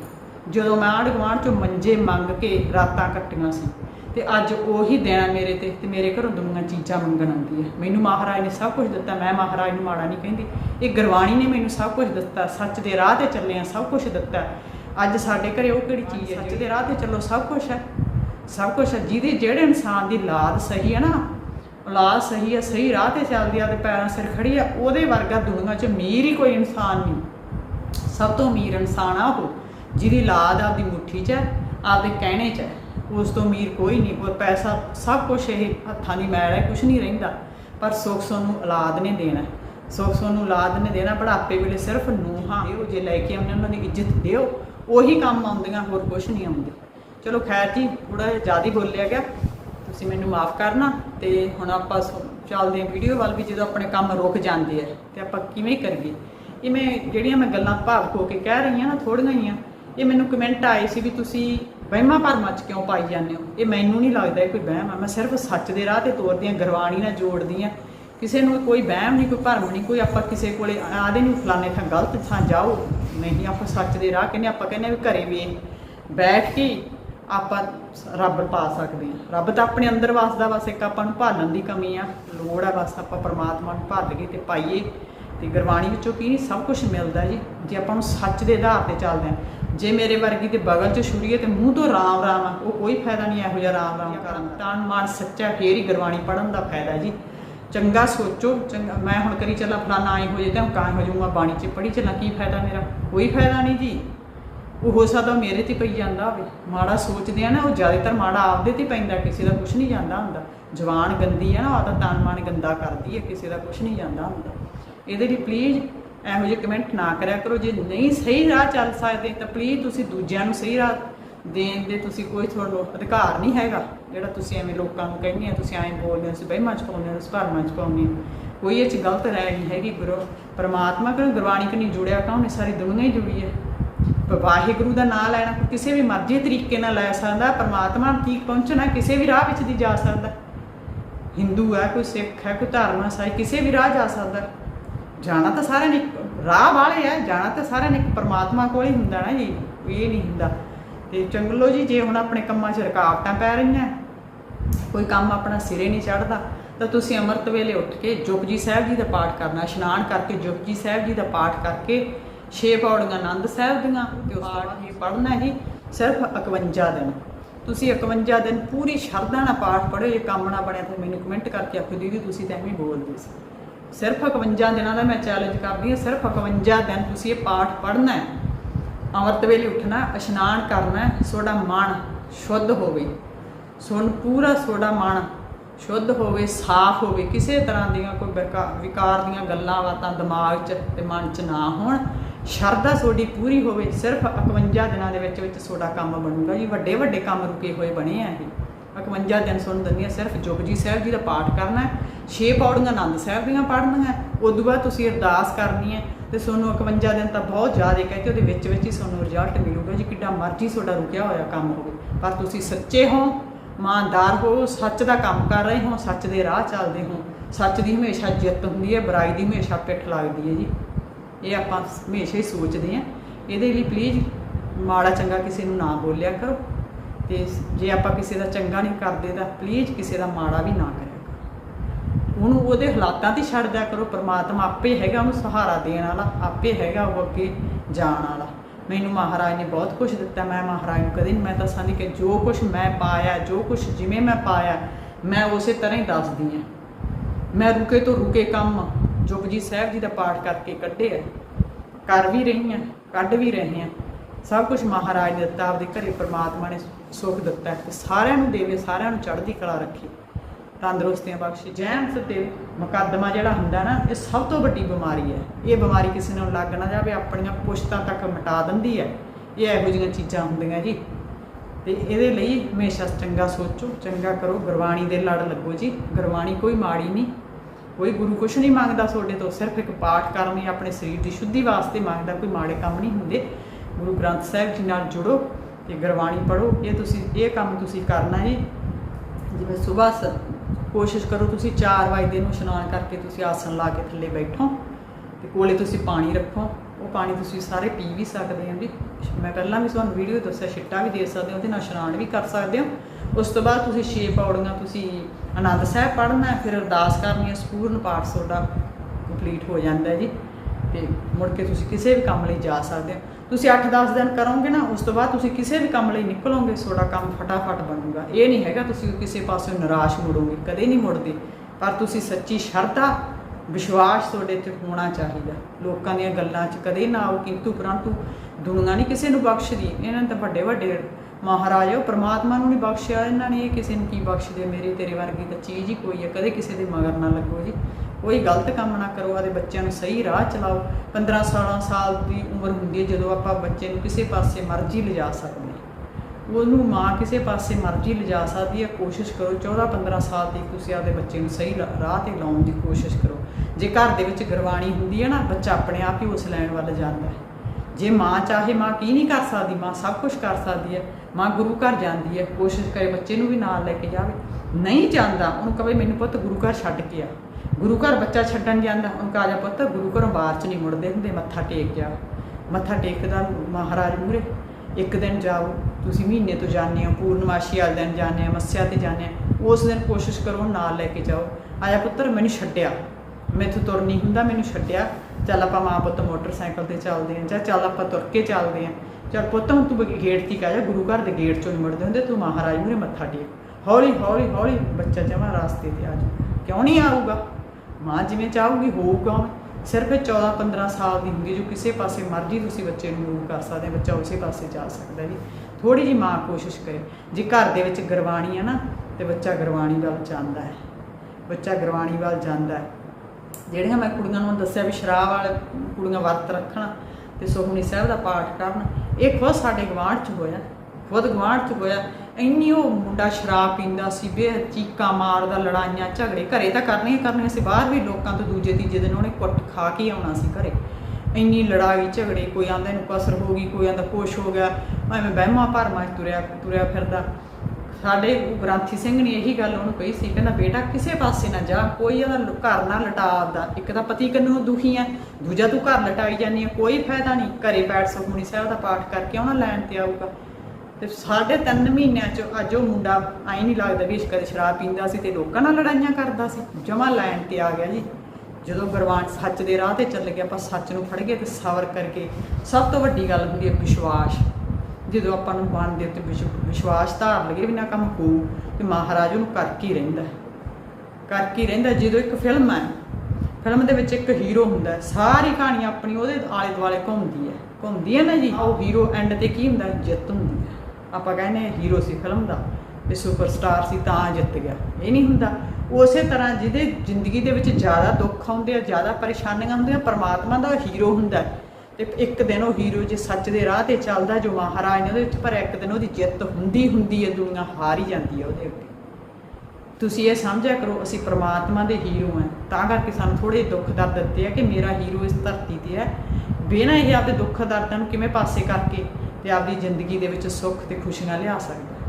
ਜਦੋਂ ਮੈਂ ਆਂਢ ਗੁਆਂਢ ਚੋਂ ਮੰਜੇ ਮੰਗ ਕੇ ਰਾਤਾਂ ਕੱਟੀਆਂ ਸੀ। ਤੇ ਅੱਜ ਉਹੀ ਦਿਨ ਆ ਮੇਰੇ ਤੇ ਤੇ ਮੇਰੇ ਘਰੋਂ ਦੁਨੀਆਂ ਚੀਜ਼ਾਂ ਮੰਗਣ ਆਉਂਦੀ ਹੈ ਮੈਨੂੰ ਮਹਾਰਾਜ ਨੇ ਸਭ ਕੁਝ ਦਿੱਤਾ, ਮੈਂ ਮਹਾਰਾਜ ਨੂੰ ਮਾੜਾ ਨਹੀਂ ਕਹਿੰਦੀ। ਇਹ ਗੁਰਬਾਣੀ ਨੇ ਮੈਨੂੰ ਸਭ ਕੁਝ ਦਿੱਤਾ, ਸੱਚ ਦੇ ਰਾਹ ਤੇ ਚੱਲੇ ਆ ਸਭ ਕੁਝ ਦਿੱਤਾ। ਅੱਜ ਸਾਡੇ ਘਰੇ ਉਹ ਕਿਹੜੀ ਚੀਜ਼ ਹੈ ਸੱਚ ਦੇ ਰਾਹ ਤੇ ਚੱਲੋ ਸਭ ਕੁਝ ਹੈ ਸਭ ਕੁਝ ਹੈ ਜਿਹਦੇ ਜਿਹੜੇ ਇਨਸਾਨ ਦੀ ਲਾਦ ਸਹੀ ਹੈ ਨਾ ਔਲਾਦ ਸਹੀ ਹੈ ਸਹੀ ਰਾਹ ਤੇ ਚੱਲਦੀ ਆ ਤੇ ਪੈਰਾਂ ਸਿਰ ਖੜੀ ਆ, ਉਹਦੇ ਵਰਗਾ ਦੁਨੀਆ 'ਚ ਅਮੀਰ ਹੀ ਕੋਈ ਇਨਸਾਨ ਨਹੀਂ। ਸਭ ਤੋਂ ਅਮੀਰ ਇਨਸਾਨ ਆ ਉਹ, ਜਿਹਦੀ ਲਾਦ ਆਪਦੀ ਮੁੱਠੀ 'ਚ ਹੈ ਆਪਦੇ ਕਹਿਣੇ 'ਚ ਹੈ ਉਸ ਤੋਂ ਅਮੀਰ ਕੋਈ ਨਹੀਂ ਕੋਈ ਪੈਸਾ ਸਭ ਕੁਝ ਇਹ ਹੱਥਾਂ ਦੀ ਮੈਲ ਹੈ ਕੁਝ ਨਹੀਂ ਰਹਿੰਦਾ। ਪਰ ਸੁੱਖ ਸੋਨੂੰ ਔਲਾਦ ਨੇ ਦੇਣਾ ਸੁੱਖ ਸੋਨੂੰ ਔਲਾਦ ਨੇ ਦੇਣਾ, ਬੁਢਾਪੇ ਵੇਲੇ ਸਿਰਫ ਨੂੰਹਾਂ ਇਹੋ ਜੇ ਲੈ ਕੇ ਆਉਂਦੇ ਉਹਨਾਂ ਦੀ ਇੱਜ਼ਤ ਦਿਓ, ਉਹੀ ਕੰਮ ਆਉਂਦੀਆਂ, ਹੋਰ ਕੁਝ ਨਹੀਂ ਆਉਂਦੇ। ਚਲੋ ਖੈਰ ਜੀ ਥੋੜਾ ਜਿਹਾ ਜ਼ਿਆਦਾ ਹੀ ਬੋਲਿਆ ਗਿਆ। ਤੁਸੀਂ ਮੈਨੂੰ ਮਾਫ ਕਰਨਾ, ਤੇ ਹੁਣ ਆਪਾਂ ਸ- ਚੱਲਦੇ ਹਾਂ ਵੀਡੀਓ ਵੱਲ ਵੀ ਜਦੋਂ ਆਪਣੇ ਕੰਮ ਰੁਕ ਜਾਂਦੇ ਆ, ਤੇ ਆਪਾਂ ਕਿਵੇਂ ਕਰੀਏ? ਇਹ ਮੈਂ ਜਿਹੜੀਆਂ ਮੈਂ ਗੱਲਾਂ ਭਾਵਕ ਹੋ ਕੇ ਕਹਿ ਰਹੀ ਹਾਂ ਨਾ ਥੋੜੀਆਂ ਹੀ ਆ ਇਹ ਮੈਨੂੰ ਕਮੈਂਟ ਆਏ ਸੀ ਵੀ ਤੁਸੀਂ ਵਹਿਮਾਂ ਭਰਮਾਂ 'ਚ ਕਿਉਂ ਪਾਈ ਜਾਂਦੇ ਹੋ? ਇਹ ਮੈਨੂੰ ਨਹੀਂ ਲੱਗਦਾ ਇਹ ਕੋਈ ਵਹਿਮ ਆ। ਮੈਂ ਸਿਰਫ ਸੱਚ ਦੇ ਰਾਹ ਤੇ ਤੋਰਦੀ ਹਾਂ ਗੁਰਬਾਣੀ ਨਾਲ ਜੋੜਦੀ ਹਾਂ ਕਿਸੇ ਨੂੰ ਕੋਈ ਵਹਿਮ ਨਹੀਂ, ਕੋਈ ਭਰਮ ਨਹੀਂ, ਕੋਈ ਆਪਾਂ ਕਿਸੇ ਕੋਲੇ ਆਦੇ ਨੂੰ ਫਲਾਣੇ ਥਾਂ ਗਲਤ ਥਾਂ ਜਾਓ। ਨਹੀਂ, ਆਪਾਂ ਸੱਚ ਦੇ ਰਾਹ ਕਹਿੰਦੇ ਆਪਾਂ ਕਹਿੰਦੇ ਵੀ ਘਰੇ ਵੀ ਬੈਠ ਕੇ ਆਪਾਂ ਰੱਬ ਪਾ ਸਕਦੇ ਹਾਂ। ਰੱਬ ਤਾਂ ਆਪਣੇ ਅੰਦਰ ਵਸਦਾ, ਬਸ ਇੱਕ ਆਪਾਂ ਨੂੰ ਭਾਲਣ ਦੀ ਕਮੀ ਆ। ਲੋੜ ਆ, ਬਸ ਆਪਾਂ ਪਰਮਾਤਮਾ ਨੂੰ ਭਾਲ ਕੇ ਤੇ ਪਾਈਏ। ਤੇ ਗੁਰਬਾਣੀ ਵਿੱਚੋਂ ਕੀ ਸਭ ਕੁਝ ਮਿਲਦਾ ਜੀ। ਜੇ ਆਪਾਂ ਨੂੰ ਸੱਚ ਦੇ ਆਧਾਰ ਤੇ ਚੱਲਦੇ ਹਾਂ, ਜੇ ਮੇਰੇ ਵਰਗੀ ਤੇ ਬਗਲ 'ਚ ਛੁਰੀਏ ਤੇ ਮੂੰਹ ਤੋਂ ਰਾਮ ਰਾਮ ਆ, ਉਹ ਕੋਈ ਫਾਇਦਾ ਨਹੀਂ ਇਹੋ ਜਿਹਾ ਰਾਮ ਰਾਮ ਕਰਨ ਦਾ। ਮਨ ਸੱਚਾ ਫੇਰ ਹੀ ਗੁਰਬਾਣੀ ਪੜਨ ਦਾ ਫਾਇਦਾ ਜੀ। ਚੰਗਾ ਸੋਚੋ, ਚੰਗਾ, ਮੈਂ ਹੁਣ ਕਰੀ ਚੱਲਾਂ ਫਲਾਣਾ ਆਏ ਹੋ ਜੇ ਤਾਂ ਕਾਂ ਹੋ ਜਾਊਗਾ ਬਾਣੀ 'ਚ ਪੜੀ ਚੱਲਾਂ, ਕੀ ਫਾਇਦਾ ਮੇਰਾ? ਕੋਈ ਫਾਇਦਾ ਨਹੀਂ ਜੀ। ਉਹ ਹੋ ਸਕਦਾ ਮੇਰੇ ਤੇ ਪਈ ਜਾਂਦਾ ਹੋਵੇ। ਮਾੜਾ ਸੋਚਦੇ ਆ ਨਾ, ਉਹ ਜ਼ਿਆਦਾਤਰ ਮਾੜਾ ਆਪਦੇ ਤੇ ਪੈਂਦਾ, ਕਿਸੇ ਦਾ ਕੁਝ ਨਹੀਂ ਜਾਂਦਾ ਹੁੰਦਾ। ਜਵਾਨ ਗੰਦੀ ਆ ਨਾ, ਉਹ ਤਾਂ ਤਨ ਮਨ ਗੰਦਾ ਕਰਦੀ ਹੈ, ਕਿਸੇ ਦਾ ਕੁਝ ਨਹੀਂ ਜਾਂਦਾ ਹੁੰਦਾ। ਇਹਦੇ ਲਈ ਪਲੀਜ਼ ਇਹੋ ਜਿਹੇ ਕਮੈਂਟ ਨਾ ਕਰਿਆ ਕਰੋ। ਜੇ ਨਹੀਂ ਸਹੀ ਰਾਹ ਚੱਲ ਸਕਦੇ, ਤਾਂ ਪਲੀਜ਼ ਤੁਸੀਂ ਦੂਜਿਆਂ ਨੂੰ ਸਹੀ ਰਾਹ ਦੇਣ ਦੇ ਤੁਸੀਂ ਕੋਈ ਤੁਹਾਨੂੰ ਅਧਿਕਾਰ ਨਹੀਂ ਹੈਗਾ। ਜਿਹੜਾ ਤੁਸੀਂ ਐਵੇਂ ਲੋਕਾਂ ਨੂੰ ਕਹਿੰਦੇ ਆ, ਤੁਸੀਂ ਐਂ ਬੋਲਦੇ ਹੋ ਤੁਸੀਂ ਬਹਿਮਾਂ ਚ ਪਾਉਂਦੇ ਹੋ ਤੁਸੀਂ ਭਰਮਾਂ ਚ ਪਾਉਂਦੇ ਹੋ। ਕੋਈ ਇਹ ਚ ਗਲਤ ਰਹਿ ਨਹੀਂ ਹੈਗੀ ਗੁਰੂ। ਪਰਮਾਤਮਾ ਕੋਲ ਗੁਰਬਾਣੀ ਕਨੀ ਜੁੜਿਆ ਕੌਣ ਸਾਰੀ ਦੁਨੀਆ ਹੀ ਜੁੜੀ ਹੈ। ਵਾਹਿਗੁਰੂ ਦਾ ਨਾਮ ਲੈਣਾ ਕਿਸੇ ਵੀ ਮਰਜ਼ੀ ਤਰੀਕੇ ਨਾਲ ਲੈ ਸਕਦਾ, ਪਰਮਾਤਮਾ ਨੂੰ ਪਹੁੰਚਣਾ ਕਿਸੇ ਵੀ ਰਾਹ ਵਿੱਚ ਦੀ ਜਾ ਸਕਦਾ। ਹਿੰਦੂ ਹੈ, ਕੋਈ ਸਿੱਖ ਹੈ, ਕੋਈ ਧਰਮ ਹੈ ਸਾਈ ਕਿਸੇ ਵੀ ਰਾਹ ਜਾ ਸਕਦਾ। ਜਾਣਾ ਤਾਂ ਸਾਰਿਆਂ ਨੇ ਰਾਹ ਵਾਲੇ ਆ, ਜਾਣਾ ਤਾਂ ਸਾਰਿਆਂ ਨੇ ਪਰਮਾਤਮਾ ਕੋਲ ਹੀ ਹੁੰਦਾ ਨਾ ਜੀ ਇਹ ਨਹੀਂ ਹੁੰਦਾ। ਤੇ ਚੰਗਲੋ ਜੀ, ਜੇ ਹੁਣ ਆਪਣੇ ਕੰਮਾਂ 'ਚ ਰੁਕਾਵਟਾਂ ਪੈ ਰਹੀਆਂ, ਕੋਈ ਕੰਮ ਆਪਣਾ ਸਿਰੇ ਨਹੀਂ ਚੜਦਾ ਤਾਂ ਤੁਸੀਂ ਅੰਮ੍ਰਿਤ ਵੇਲੇ ਉੱਠ ਕੇ ਜਪਜੀ ਸਾਹਿਬ ਜੀ ਦਾ ਪਾਠ ਕਰਨਾ, ਇਸ਼ਨਾਨ ਕਰਕੇ ਜਪਜੀ ਸਾਹਿਬ ਜੀ ਦਾ ਪਾਠ ਕਰਕੇ ਛੇ ਪੌੜੀਆਂ ਆਨੰਦ ਸਾਹਿਬ ਦੀਆਂ ਤੇ ਉਸ ਪਾਠ ਹੀ ਪੜ੍ਹਨਾ ਜੀ ਸਿਰਫ 51 ਦਿਨ। ਤੁਸੀਂ 51 ਦਿਨ ਪੂਰੀ ਸ਼ਰਧਾ ਨਾਲ ਪਾਠ ਪੜ੍ਹੋ ਜੇ ਕੰਮ ਨਾ ਬਣਿਆ ਤਾਂ ਮੈਨੂੰ ਕਮੈਂਟ ਕਰਕੇ ਆਖੋ ਦੀਦੀ, ਤੁਸੀਂ ਤਾਂ ਐਵੇਂ ਬੋਲਦੇ ਸੀ। ਸਿਰਫ 51 ਦਿਨਾਂ ਦਾ ਮੈਂ ਚੈਲੰਜ ਕਰਦੀ ਹਾਂ, ਸਿਰਫ 51 ਦਿਨ ਤੁਸੀਂ ਇਹ ਪਾਠ ਪੜ੍ਹਨਾ ਹੈ। ਅੰਮ੍ਰਿਤ ਵੇਲੇ ਉੱਠਣਾ, ਇਸ਼ਨਾਨ ਕਰਨਾ ਤੁਹਾਡਾ ਮਨ ਸ਼ੁੱਧ ਹੋਵੇ। ਸੁਣ ਪੂਰਾ ਤੁਹਾਡਾ ਮਨ ਸ਼ੁੱਧ ਹੋਵੇ, ਸਾਫ਼ ਹੋਵੇ, ਕਿਸੇ ਤਰ੍ਹਾਂ ਦੀਆਂ ਕੋਈ ਵਿਕਾ- ਵਿਕਾਰ ਦੀਆਂ ਗੱਲਾਂ ਬਾਤਾਂ ਦਿਮਾਗ 'ਚ ਤੇ ਮਨ 'ਚ ਨਾ ਹੋਣ। ਸ਼ਰਧਾ ਤੁਹਾਡੀ ਪੂਰੀ ਹੋਵੇ, ਸਿਰਫ 51 ਦਿਨਾਂ ਦੇ ਵਿੱਚ ਵਿੱਚ ਤੁਹਾਡਾ ਕੰਮ ਬਣੂਗਾ ਜੀ। ਵੱਡੇ ਵੱਡੇ ਕੰਮ ਰੁਕੇ ਹੋਏ ਬਣੇ ਆ ਇਹ। 51 ਦਿਨ ਸੁਣ ਦਿੰਦੀਆਂ ਸਿਰਫ ਜੁਗਜੀ ਸਾਹਿਬ ਜੀ ਦਾ ਪਾਠ ਕਰਨਾ ਹੈ, ਛੇ ਪੌੜੀਆਂ ਆਨੰਦ ਸਾਹਿਬ ਦੀਆਂ ਪੜ੍ਹਨੀਆਂ ਉਦੋਂ ਬਾਅਦ ਤੁਸੀਂ ਅਰਦਾਸ ਕਰਨੀ ਹੈ ਤੇ ਤੁਹਾਨੂੰ 51 ਦਿਨ ਤਾਂ ਬਹੁਤ ਜ਼ਿਆਦਾ ਕਹਿੰਦੇ ਉਹਦੇ ਵਿੱਚ ਵਿੱਚ ਹੀ ਤੁਹਾਨੂੰ ਰਿਜ਼ਲਟ ਮਿਲੂਗਾ ਜੀ, ਕਿੱਡਾ ਮਰਜ਼ੀ ਤੁਹਾਡਾ ਰੁਕਿਆ ਹੋਇਆ ਕੰਮ ਹੋਵੇ। ਪਰ ਤੁਸੀਂ ਸੱਚੇ ਹੋ, ਇਮਾਨਦਾਰ ਹੋ, ਸੱਚ ਦਾ ਕੰਮ ਕਰ ਰਹੇ ਹੋ, ਸੱਚ ਦੇ ਰਾਹ ਚੱਲਦੇ ਹੋ, ਸੱਚ ਦੀ ਹਮੇਸ਼ਾ ਜਿੱਤ ਹੁੰਦੀ ਹੈ, ਬੁਰਾਈ ਦੀ ਹਮੇਸ਼ਾ ਪਿੱਠ ਲੱਗਦੀ ਹੈ ਜੀ। ਇਹ ਆਪਾਂ ਹਮੇਸ਼ਾ ਹੀ ਸੋਚਦੇ ਹਾਂ। ਇਹਦੇ ਲਈ ਪਲੀਜ਼ ਮਾੜਾ ਚੰਗਾ ਕਿਸੇ ਨੂੰ ਨਾ ਬੋਲਿਆ ਕਰੋ। ਤੇ ਜੇ ਆਪਾਂ ਕਿਸੇ ਦਾ ਚੰਗਾ ਨਹੀਂ ਕਰਦੇ ਤਾਂ ਪਲੀਜ਼ ਕਿਸੇ ਦਾ ਮਾੜਾ ਵੀ ਨਾ ਕਰਿਆ ਉਹਨੂੰ ਉਹਦੇ ਹਾਲਾਤਾਂ ਤੇ ਛੱਡ ਦਿਆ ਕਰੋ, ਪ੍ਰਮਾਤਮਾ ਆਪੇ ਹੈਗਾ ਉਹਨੂੰ ਸਹਾਰਾ ਦੇਣ ਵਾਲਾ, ਆਪੇ ਹੈਗਾ ਉਹ ਅੱਗੇ ਜਾਣ ਵਾਲਾ। ਮੈਨੂੰ ਮਹਾਰਾਜ ਨੇ ਬਹੁਤ ਕੁਝ ਦਿੱਤਾ, ਮੈਂ ਮਹਾਰਾਜ ਨੂੰ ਕਦੇ ਨਹੀਂ ਮੈਂ ਤਾਂ ਸਾਨੀ ਕਿ ਜੋ ਕੁਝ ਮੈਂ ਪਾਇਆ, ਜੋ ਕੁਝ ਜਿਵੇਂ ਮੈਂ ਪਾਇਆ, ਮੈਂ ਉਸੇ ਤਰ੍ਹਾਂ ਹੀ ਦੱਸਦੀ ਹਾਂ। ਮੈਂ ਰੁਕੇ ਤੋਂ ਰੁਕੇ ਕੰਮ ਜੁਗਜੀ ਸਾਹਿਬ ਜੀ ਦਾ ਪਾਠ ਕਰਕੇ ਕੱਢਿਆ ਕਰ ਵੀ ਰਹੀ ਹਾਂ, ਕੱਢ ਵੀ ਰਹੇ ਹਾਂ। ਸਭ ਕੁਝ ਮਹਾਰਾਜ ਨੇ ਦਿੱਤਾ, ਆਪਦੇ ਘਰੇ ਪਰਮਾਤਮਾ ਨੇ ਸੁੱਖ ਦਿੱਤਾ ਹੈ। ਤੇ ਸਾਰਿਆਂ ਨੂੰ ਦੇਵੇ, ਸਾਰਿਆਂ ਨੂੰ ਚੜ੍ਹਦੀ ਕਲਾ ਰੱਖੇ। ਤੰਦਰੁਸਤੀਆਂ ਬਖਸ਼ੇ। ਜੈਮਸ ਤੇ ਮੁਕੱਦਮਾ ਜਿਹੜਾ ਹੁੰਦਾ ਨਾ, ਇਹ ਸਭ ਤੋਂ ਵੱਡੀ ਬਿਮਾਰੀ ਹੈ। ਇਹ ਬਿਮਾਰੀ ਕਿਸੇ ਨੂੰ ਲੱਗ ਨਾ ਜਾਵੇ, ਆਪਣੀਆਂ ਪੁਸ਼ਤਾਂ ਤੱਕ ਮਿਟਾ ਦਿੰਦੀ ਹੈ। ਇਹ ਇਹੋ ਜਿਹੀਆਂ ਚੀਜ਼ਾਂ ਹੁੰਦੀਆਂ ਜੀ। ਤੇ ਇਹਦੇ ਲਈ ਹਮੇਸ਼ਾ ਚੰਗਾ ਸੋਚੋ, ਚੰਗਾ ਕਰੋ। ਗੁਰਬਾਣੀ ਦੇ ਲੜ ਲੱਗੋ ਜੀ। ਗੁਰਬਾਣੀ ਕੋਈ ਮਾੜੀ ਨਹੀਂ। ਕੋਈ ਗੁਰੂ ਕੁਛ ਨਹੀਂ ਮੰਗਦਾ ਤੁਹਾਡੇ ਤੋਂ। ਸਿਰਫ ਇੱਕ ਪਾਠ ਕਰਨ ਲਈ ਆਪਣੇ ਸਰੀਰ ਦੀ ਸ਼ੁੱਧੀ ਵਾਸਤੇ ਮੰਗਦਾ। ਕੋਈ ਮਾੜੇ ਕੰਮ ਨਹੀਂ ਹੁੰਦੇ। ਗੁਰੂ ਗ੍ਰੰਥ ਸਾਹਿਬ ਜੀ ਨਾਲ ਜੁੜੋ। ਤੇ ਗੁਰਬਾਣੀ ਪੜ੍ਹੋ, ਇਹ ਤੁਸੀਂ, ਇਹ ਕੰਮ ਤੁਸੀਂ ਕਰਨਾ ਜੀ ਜਿਵੇਂ ਸਵੇਰ ਕੋਸ਼ਿਸ਼ ਕਰੋ ਤੁਸੀਂ 4 ਵਜੇ ਨੂੰ ਇਸ਼ਨਾਨ ਕਰਕੇ ਤੁਸੀਂ ਆਸਣ ਲਾ ਕੇ ਥੱਲੇ ਬੈਠੋ ਤੇ ਕੋਲੇ ਤੁਸੀਂ ਪਾਣੀ ਰੱਖੋ। ਉਹ ਪਾਣੀ ਤੁਸੀਂ ਸਾਰੇ ਪੀ ਵੀ ਸਕਦੇ ਹੋ ਜੀ। ਮੈਂ ਪਹਿਲਾਂ ਵੀ ਤੁਹਾਨੂੰ ਵੀਡੀਓ ਦੱਸਿਆ, ਛਿੱਟਾ ਵੀ ਦੇ ਸਕਦੇ ਹੋ, ਉਹਦੇ ਨਾਲ ਇਸ਼ਨਾਨ ਵੀ ਕਰ ਸਕਦੇ ਹੋ। ਉਸ ਤੋਂ ਬਾਅਦ ਤੁਸੀਂ ਛੇ ਪੌੜੀਆਂ ਤੁਸੀਂ ਆਨੰਦ ਸਾਹਿਬ ਪੜ੍ਹਨਾ, ਫਿਰ ਅਰਦਾਸ ਕਰਨੀ ਹੈ, ਸੰਪੂਰਨ ਪਾਠ ਤੁਹਾਡਾ ਕੰਪਲੀਟ ਹੋ ਜਾਂਦਾ ਜੀ। ਤੇ ਮੁੜ ਕੇ ਤੁਸੀਂ ਕਿਸੇ ਵੀ ਕੰਮ ਲਈ ਜਾ ਸਕਦੇ ਹੋ। ਤੁਸੀਂ 8-10 ਦਿਨ ਕਰੋਗੇ ਨਾ, ਉਸ ਤੋਂ ਬਾਅਦ ਤੁਸੀਂ ਕਿਸੇ ਵੀ ਕੰਮ ਲਈ ਨਿਕਲੋਗੇ, ਤੁਹਾਡਾ ਕੰਮ ਫਟਾਫਟ ਬਣੂਗਾ। ਇਹ ਨਹੀਂ ਹੈਗਾ ਤੁਸੀਂ ਕਿਸੇ ਪਾਸੇ ਨਿਰਾਸ਼ ਮੁੜੋਗੇ, ਕਦੇ ਨਹੀਂ ਮੁੜਦੇ। ਪਰ ਤੁਸੀਂ ਸੱਚੀ ਸ਼ਰਧਾ, ਵਿਸ਼ਵਾਸ ਤੁਹਾਡੇ ਤੇ ਹੋਣਾ ਚਾਹੀਦਾ। ਲੋਕਾਂ ਦੀਆਂ ਗੱਲਾਂ 'ਚ ਕਦੇ ਨਾ ਆਓ ਕਿੰਤੂ, ਪਰੰਤੂ ਦੁਨੀਆ ਨਹੀਂ ਕਿਸੇ ਨੂੰ ਬਖਸ਼ਦੀ। ਇਹਨਾਂ ਨੇ ਤਾਂ ਵੱਡੇ ਵੱਡੇ ਮਹਾਰਾਜ ਉਹ ਪ੍ਰਮਾਤਮਾ ਨੂੰ ਨਹੀਂ ਬਖਸ਼ਿਆ। ਇਹਨਾਂ ਨੇ ਇਹ ਕਿਸੇ ਨੂੰ ਕੀ ਬਖਸ਼ਦੇ? ਮੇਰੇ ਤੇਰੇ ਵਰਗੀ ਤਾਂ ਚੀਜ਼ ਹੀ ਕੋਈ ਹੈ ਕਦੇ ਕਿਸੇ ਦੇ ਮਗਰ ਨਾ ਲੱਗੋ ਜੀ। ਕੋਈ ਗਲਤ ਕੰਮ ਨਾ ਕਰੋ ਆਦੇ ਬੱਚਿਆਂ ਨੂੰ ਸਹੀ ਰਾਹ ਚਲਾਓ। 15 16 ਸਾਲ ਦੀ ਉਮਰ ਹੁੰਦੀ ਹੈ ਜਦੋਂ ਆਪਾਂ ਬੱਚੇ ਨੂੰ ਕਿਸੇ ਪਾਸੇ ਮਰਜ਼ੀ ਲਿਜਾ ਸਕਦੇ ਹਾਂ। ਉਹਨੂੰ ਮਾਂ ਕਿਸੇ ਪਾਸੇ ਮਰਜ਼ੀ ਲਿਜਾ ਸਕਦੀ ਹੈ, ਕੋਸ਼ਿਸ਼ ਕਰੋ 14 15 ਸਾਲ ਦੀ ਤੁਸੀਂ ਆਪਦੇ ਬੱਚੇ ਨੂੰ ਸਹੀ ਰਾਹ ਤੇ ਲਾਉਣ ਦੀ ਕੋਸ਼ਿਸ਼ ਕਰੋ। ਜੇ ਘਰ ਦੇ ਵਿੱਚ ਗੁਰਬਾਣੀ ਹੁੰਦੀ ਹੈ ਨਾ, ਬੱਚਾ ਆਪਣੇ ਆਪ ਹੀ ਉਸ ਲੈਣ ਵੱਲ ਜਾਂਦਾ ਹੈ। ਜੇ ਮਾਂ ਚਾਹੇ ਮਾਂ ਕੀ ਨਹੀਂ ਕਰ ਸਕਦੀ, ਮਾਂ ਸਭ ਕੁਝ ਕਰ ਸਕਦੀ ਹੈ, ਮਾਂ ਗੁਰੂ ਘਰ ਜਾਂਦੀ ਹੈ, ਕੋਸ਼ਿਸ਼ ਕਰੇ ਬੱਚੇ ਨੂੰ ਵੀ ਨਾਲ ਲੈ ਕੇ ਜਾਵੇ। ਨਹੀਂ ਜਾਂਦਾ, ਉਹਨੂੰ ਕਹੇ ਮੈਨੂੰ ਪੁੱਤ ਗੁਰੂ ਘਰ ਛੱਡ ਕੇ ਆ। ਗੁਰੂ ਘਰ ਬੱਚਾ ਛੱਡਣ ਜਾਂਦਾ ਉਹਨੂੰ ਕਹਾ ਜਾ ਪੁੱਤ, ਗੁਰੂ ਘਰੋਂ ਬਾਹਰ ਚ ਨਹੀਂ ਮੁੜਦੇ ਹੁੰਦੇ, ਮੱਥਾ ਟੇਕ ਜਾ ਮੱਥਾ ਟੇਕਦਾ ਮਹਾਰਾਜ ਮੂਰੇ ਇੱਕ ਦਿਨ ਜਾਓ, ਤੁਸੀਂ ਮਹੀਨੇ ਤੋਂ ਜਾਂਦੇ ਹੋ, ਪੂਰਨਮਾਸ਼ੀ ਵਾਲੇ ਦਿਨ ਜਾਂਦੇ ਹੋ, ਮੱਸਿਆ ਤੇ ਜਾਂਦੇ ਹੋ, ਉਸ ਦਿਨ ਕੋਸ਼ਿਸ਼ ਕਰੋ ਨਾਲ ਲੈ ਕੇ ਜਾਓ। ਆਇਆ ਪੁੱਤਰ, ਮੈਨੂੰ ਛੱਡਿਆ। ਮੈਥੋਂ ਤੁਰ ਨਹੀਂ ਹੁੰਦਾ, ਮੈਨੂੰ ਛੱਡਿਆ। ਚੱਲ ਆਪਾਂ ਮਾਂ ਪੁੱਤ ਮੋਟਰਸਾਈਕਲ ਤੇ ਚੱਲਦੇ ਆਂ ਜਾਂ ਚੱਲ ਆਪਾਂ ਤੁਰ ਕੇ ਚੱਲਦੇ ਆਂ ਚੱਲ ਪੁੱਤ, ਹੁਣ ਤੂੰ ਗੇਟ ਤੇ ਕਹਿ ਜਾ, ਗੁਰੂ ਘਰ ਦੇ ਗੇਟ ਚੋਂ ਨਹੀਂ ਮੁੜਦੇ ਹੁੰਦੇ, ਤੂੰ ਮਹਾਰਾਜ ਮੂਰੇ ਮੱਥਾ ਟੇਕ। ਹੌਲੀ ਹੌਲੀ ਹੌਲੀ ਬੱਚਾ ਜਮਾ ਰਾਸਤੇ ਤੇ ਆ ਜਾ। ਕਿਉਂ ਨਹੀਂ ਆਊਗਾ? ਮਾਂ ਜਿਵੇਂ ਚਾਹੂਗੀ ਹੋਊਗਾ ਉਵੇਂ। ਸਿਰਫ ਇਹ 14 15 ਸਾਲ ਦੀ ਹੁੰਦੀ ਜੋ ਕਿਸੇ ਪਾਸੇ ਮਰਜ਼ੀ ਤੁਸੀਂ ਬੱਚੇ ਨੂੰ ਮੂਵ ਕਰ ਸਕਦੇ ਹੋ, ਬੱਚਾ ਉਸੇ ਪਾਸੇ ਜਾ ਸਕਦਾ ਜੀ। ਥੋੜੀ ਜੀ ਮਾਂ ਕੋਸ਼ਿਸ਼ ਕਰੇ। ਜੇ ਘਰ ਦੇ ਵਿੱਚ ਗੁਰਬਾਣੀ ਹੈ ਨਾ, ਤੇ ਬੱਚਾ ਗੁਰਬਾਣੀ ਵੱਲ ਜਾਂਦਾ ਹੈ। ਬੱਚਾ ਗੁਰਬਾਣੀ ਵੱਲ ਜਾਂਦਾ ਹੈ। ਜਿਹੜੀਆਂ ਮੈਂ ਕੁੜੀਆਂ ਨੂੰ ਦੱਸਿਆ ਵੀ ਸ਼ਰਾਬ ਵਾਲੇ ਕੁੜੀਆਂ ਵਰਤ ਰੱਖਣਾ ਤੇ ਸੁਖਮਨੀ ਸਾਹਿਬ ਦਾ ਪਾਠ ਕਰਨ, ਇਹ ਖੁਦ ਸਾਡੇ ਗਵਾਂਢ ਚ ਹੋਇਆ। ਖੁਦ ਗਵਾਂਢ ਚ ਹੋਇਆ। ਇੰਨੀ ਉਹ ਮੁੰਡਾ ਸ਼ਰਾਬ ਪੀਂਦਾ ਸੀ, ਬੇ ਚੀਕਾਂ ਮਾਰਦਾ, ਲੜਾਈਆਂ, ਝਗੜੇ। ਘਰੇ ਤਾਂ ਕਰਨੀਆਂ ਕਰਨੀਆਂ ਸੀ, ਬਾਹਰ ਵੀ ਲੋਕਾਂ ਤੋਂ ਦੂਜੇ, ਤੀਜੇ ਦਿਨ ਉਹਨੇ ਕੁੱਟ ਖਾ ਕੇ ਆਉਣਾ ਸੀ ਘਰੇ। ਇੰਨੀ ਲੜਾਈ, ਝਗੜੇ, ਕੋਈ ਆਂਦਾ ਇਹਨੂੰ ਕਸਰ ਹੋ ਗਈ, ਕੋਈ ਆਂਦਾ ਕੁਛ ਹੋ ਗਿਆ ਐਵੇਂ ਵਹਿਮਾਂ ਭਰਮਾਂ 'ਚ ਤੁਰਿਆ ਤੁਰਿਆ ਫਿਰਦਾ। ਸਾਡੇ ਉਹ ਗ੍ਰਾਂਥੀ ਸਿੰਘ ਨੇ ਇਹੀ ਗੱਲ ਉਹਨੂੰ ਕਹੀ ਸੀ, ਕਹਿੰਦਾ, ਬੇਟਾ, ਕਿਸੇ ਪਾਸੇ ਨਾ ਜਾ, ਕੋਈ ਇਹਦਾ ਘਰ ਨਾ ਲਟਾ ਆਪਦਾ ਇੱਕ ਤਾਂ ਪਤੀ ਕੰਨੋਂ ਦੁਖੀ ਆ ਦੂਜਾ ਤੂੰ ਘਰ ਲਟਾਈ ਜਾਨੀ ਆ ਕੋਈ ਫਾਇਦਾ ਨਹੀਂ। ਘਰੇ ਬੈਠ ਸੁਖਮਨੀ ਸਾਹਿਬ ਦਾ ਪਾਠ ਕਰਕੇ ਆਉਣਾ, ਲੈਣ ਤੇ ਆਊਗਾ। ਤੇ ਸਾਢੇ ਤਿੰਨ ਮਹੀਨਿਆਂ ਚ ਅੱਜ ਉਹ ਮੁੰਡਾ ਆਈ ਨਹੀਂ ਲੱਗਦਾ ਵੀ ਕਦੇ ਸ਼ਰਾਬ ਪੀਂਦਾ ਸੀ ਤੇ ਲੋਕਾਂ ਨਾਲ ਲੜਾਈਆਂ ਕਰਦਾ ਸੀ। ਜਮਾ ਲੈਣ ਤੇ ਆ ਗਿਆ ਜੀ। ਜਦੋਂ ਗੁਰਬਾਣ ਸੱਚ ਦੇ ਰਾਹ ਤੇ ਚੱਲ ਗਿਆ, ਆਪਾਂ ਸੱਚ ਨੂੰ ਫੜ ਗਏ ਤੇ ਸਬਰ ਕਰਕੇ ਸਭ ਤੋਂ ਵੱਡੀ ਗੱਲ ਹੁੰਦੀ ਹੈ ਵਿਸ਼ਵਾਸ। ਜਦੋਂ ਆਪਾਂ ਨੂੰ ਮਨ ਦੇ ਉੱਤੇ ਵਿਸ਼- ਵਿਸ਼ਵਾਸ ਧਾਰ ਲਈਏ ਵੀ ਨਾ ਕੰਮ ਹੋਊ ਤੇ ਮਹਾਰਾਜ ਉਹਨੂੰ ਕਰਕੇ ਹੀ ਰਹਿੰਦਾ ਕਰਕੇ ਹੀ ਰਹਿੰਦਾ ਜਦੋਂ ਇੱਕ ਫਿਲਮ ਹੈ, ਫਿਲਮ ਦੇ ਵਿੱਚ ਇੱਕ ਹੀਰੋ ਹੁੰਦਾ ਸਾਰੀ ਕਹਾਣੀ ਆਪਣੀ ਉਹਦੇ ਆਲੇ ਦੁਆਲੇ ਘੁੰਮਦੀ ਹੈ। ਘੁੰਮਦੀ ਹੈ ਨਾ ਜੀ? ਉਹ ਹੀਰੋ ਐਂਡ ਤੇ ਕੀ ਹੁੰਦਾ ਜਿੱਤ ਹੁੰਦੀ ਹੈ। ਆਪਾਂ ਕਹਿੰਦੇ ਹਾਂ ਹੀਰੋ ਸੀ ਫਿਲਮ ਦਾ ਤੇ ਸੁਪਰਸਟਾਰ ਸੀ ਤਾਂ ਜਿੱਤ ਗਿਆ। ਇਹ ਨਹੀਂ ਹੁੰਦਾ। ਉਸੇ ਤਰ੍ਹਾਂ ਜਿਹਦੇ ਜ਼ਿੰਦਗੀ ਦੇ ਵਿੱਚ ਜ਼ਿਆਦਾ ਦੁੱਖ ਆਉਂਦੇ ਆ, ਜ਼ਿਆਦਾ ਪਰੇਸ਼ਾਨੀਆਂ ਹੁੰਦੀਆਂ, ਪਰਮਾਤਮਾ ਦਾ ਹੀਰੋ ਹੁੰਦਾ ਤੇ ਇੱਕ ਦਿਨ ਉਹ ਹੀਰੋ ਜੇ ਸੱਚ ਦੇ ਰਾਹ ਤੇ ਚੱਲਦਾ, ਜੋ ਮਹਾਰਾਜ ਨੇ ਉਹਦੇ ਵਿੱਚ, ਪਰ ਇੱਕ ਦਿਨ ਉਹਦੀ ਜਿੱਤ ਹੁੰਦੀ ਹੁੰਦੀ ਹੈ, ਦੁਨੀਆ ਹਾਰ ਹੀ ਜਾਂਦੀ ਹੈ ਉਹਦੇ ਉੱਤੇ ਤੁਸੀਂ ਇਹ ਸਮਝਿਆ ਕਰੋ, ਅਸੀਂ ਪ੍ਰਮਾਤਮਾ ਦੇ ਹੀਰੋ ਹਾਂ। ਤਾਂ ਕਰਕੇ ਸਾਨੂੰ ਥੋੜੇ ਦੁੱਖ ਦਰਦ ਦਿੱਤੇ ਆ ਕਿ ਮੇਰਾ ਹੀਰੋ ਇਸ ਧਰਤੀ ਤੇ ਹੈ। ਬਿਨਾਂ ਇਹ ਆਪਦੇ ਦੁੱਖ ਦਰਦਾਂ ਨੂੰ ਕਿਵੇਂ ਪਾਸੇ ਕਰਕੇ ਤੇ ਆਪਦੀ ਜ਼ਿੰਦਗੀ ਦੇ ਵਿੱਚ ਸੁੱਖ ਤੇ ਖੁਸ਼ੀਆਂ ਲਿਆ ਸਕਦਾ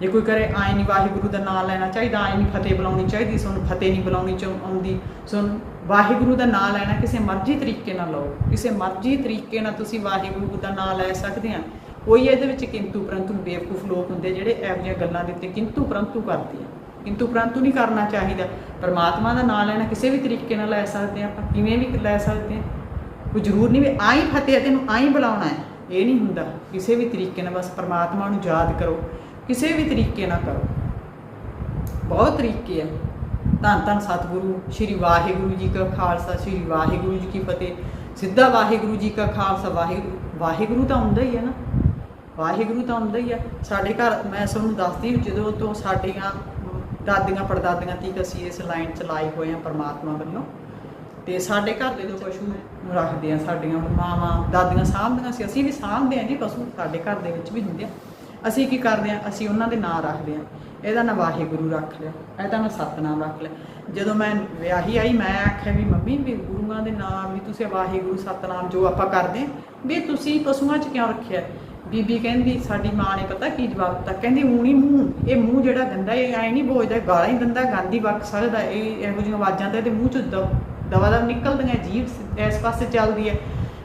ਜੇ ਕੋਈ ਕਰੇ, ਆਏ ਨਹੀਂ ਵਾਹਿਗੁਰੂ ਦਾ ਨਾਮ ਲੈਣਾ ਚਾਹੀਦਾ, ਆਏ ਨਹੀਂ ਫਤਿਹ ਬੁਲਾਉਣੀ ਚਾਹੀਦੀ ਸਾਨੂੰ ਫਤਿਹ ਨਹੀਂ ਬੁਲਾਉਣੀ ਚ ਆਉਂਦੀ ਸਾਨੂੰ ਵਾਹਿਗੁਰੂ ਦਾ ਨਾਮ ਲੈਣਾ ਕਿਸੇ ਮਰਜ਼ੀ ਤਰੀਕੇ ਨਾਲ ਲਓ। ਕਿਸੇ ਮਰਜ਼ੀ ਤਰੀਕੇ ਨਾਲ ਤੁਸੀਂ ਵਾਹਿਗੁਰੂ ਦਾ ਨਾਮ ਲੈ ਸਕਦੇ ਆ। ਕੋਈ ਇਹਦੇ ਵਿੱਚ ਕਿੰਤੂ ਪਰੰਤੂ ਬੇਵਕੂਫ ਲੋਕ ਹੁੰਦੇ ਜਿਹੜੇ ਇਹੋ ਜਿਹੀਆਂ ਗੱਲਾਂ ਦੇ ਉੱਤੇ ਕਿੰਤੂ ਪਰੰਤੂ ਕਰਦੇ ਆ ਕਿੰਤੂ ਪਰੰਤੂ ਨਹੀਂ ਕਰਨਾ ਚਾਹੀਦਾ। ਪਰਮਾਤਮਾ ਦਾ ਨਾਮ ਲੈਣਾ ਕਿਸੇ ਵੀ ਤਰੀਕੇ ਨਾਲ ਲੈ ਸਕਦੇ ਆ, ਆਪਾਂ ਕਿਵੇਂ ਵੀ ਲੈ ਸਕਦੇ ਆ। ਕੋਈ ਜ਼ਰੂਰ ਨਹੀਂ ਵੀ ਆਈ ਫਤਿਹ ਤੈਨੂੰ ਆਈ ਬੁਲਾਉਣਾ ਹੈ। ਇਹ ਨਹੀਂ ਹੁੰਦਾ ਕਿਸੇ ਵੀ ਤਰੀਕੇ ਨਾਲ ਬਸ ਪਰਮਾਤਮਾ ਨੂੰ ਯਾਦ ਕਰੋ ਕਿਸੇ ਵੀ ਤਰੀਕੇ ਨਾਲ ਕਰੋ। ਬਹੁਤ ਤਰੀਕੇ ਆ। ਧੰਨ ਧੰਨ ਸਤਿਗੁਰੂ ਸ੍ਰੀ ਵਾਹਿਗੁਰੂ ਜੀ ਕਾ ਖਾਲਸਾ ਸ੍ਰੀ ਵਾਹਿਗੁਰੂ ਜੀ ਕੀ ਫਤਿਹ। ਸਿੱਧਾ ਵਾਹਿਗੁਰੂ ਜੀ ਕਾ ਖਾਲਸਾ ਵਾਹਿਗੁਰੂ ਵਾਹਿਗੁਰੂ ਤਾਂ ਹੁੰਦਾ ਹੀ ਹੈ ਨਾ। ਵਾਹਿਗੁਰੂ ਤਾਂ ਹੁੰਦਾ ਹੀ ਆ। ਸਾਡੇ ਘਰ ਮੈਂ ਤੁਹਾਨੂੰ ਦੱਸਦੀ ਜਦੋਂ ਤੋਂ ਸਾਡੀਆਂ ਅਮ, ਦਾਦੀਆਂ ਪੜਦਾਦੀਆਂ ਤੀਕ ਅਸੀਂ ਇਸ ਲਾਈਨ ਚ ਲਾਏ ਹੋਏ ਆ ਪਰਮਾਤਮਾ ਵੱਲੋਂ ਤੇ ਸਾਡੇ ਘਰ ਦੇ ਜੋ ਪਸ਼ੂ ਰੱਖਦੇ ਆ, ਸਾਡੀਆਂ ਮਾਵਾਂ, ਦਾਦੀਆਂ ਸਾਂਭਦੀਆਂ ਸੀ, ਅਸੀਂ ਵੀ ਸਾਂਭਦੇ ਆ ਜੀ ਪਸ਼ੂ, ਸਾਡੇ ਘਰ ਦੇ ਵਿੱਚ ਵੀ ਹੁੰਦੇ ਆ। ਅਸੀਂ ਕੀ ਕਰਦੇ ਆ, ਅਸੀਂ ਉਹਨਾਂ ਦੇ ਨਾਂ ਰੱਖਦੇ ਆ। ਇਹਦਾ ਨਾਂ ਵਾਹਿਗੁਰੂ ਰੱਖ ਲਿਆ, ਇਹਦਾ ਨਾਂ ਸਤਨਾਮ ਰੱਖ ਲਿਆ। ਜਦੋਂ ਮੈਂ ਵਿਆਹੀ ਆਈ, ਮੈਂ ਆਖਿਆ ਵੀ ਮੰਮੀ, ਵੀ ਗੁਰੂਆਂ ਦੇ ਨਾਮ ਵੀ ਤੁਸੀਂ ਵਾਹਿਗੁਰੂ, ਸਤਨਾਮ ਜੋ ਆਪਾਂ ਕਰਦੇ ਆ, ਵੀ ਤੁਸੀਂ ਪਸ਼ੂਆਂ 'ਚ ਕਿਉਂ ਰੱਖਿਆ? ਬੀਬੀ ਕਹਿੰਦੀ, ਸਾਡੀ ਮਾਂ ਨੇ ਪਤਾ ਕੀ ਜਵਾਬ ਦਿੱਤਾ? ਕਹਿੰਦੀ ਊਣੀ ਮੂੰਹ, ਇਹ ਮੂੰਹ ਜਿਹੜਾ ਗੰਦਾ, ਇਹ ਐ ਨਹੀਂ ਬੋਝਦਾ ਗਾਲਾਂ ਹੀ ਗੰਦਾ, ਗਾਂਧੀ ਹੀ ਸਕਦਾ, ਇਹ ਇਹੋ ਜਿਹੀਆਂ ਆਵਾਜ਼ਾਂ ਤੇ ਮੂੰਹ 'ਚ ਦਵਾ ਦਵਾ ਨਿਕਲਦੀਆਂ, ਜੀਵ ਇਸ ਪਾਸੇ ਚੱਲਦੀ ਹੈ,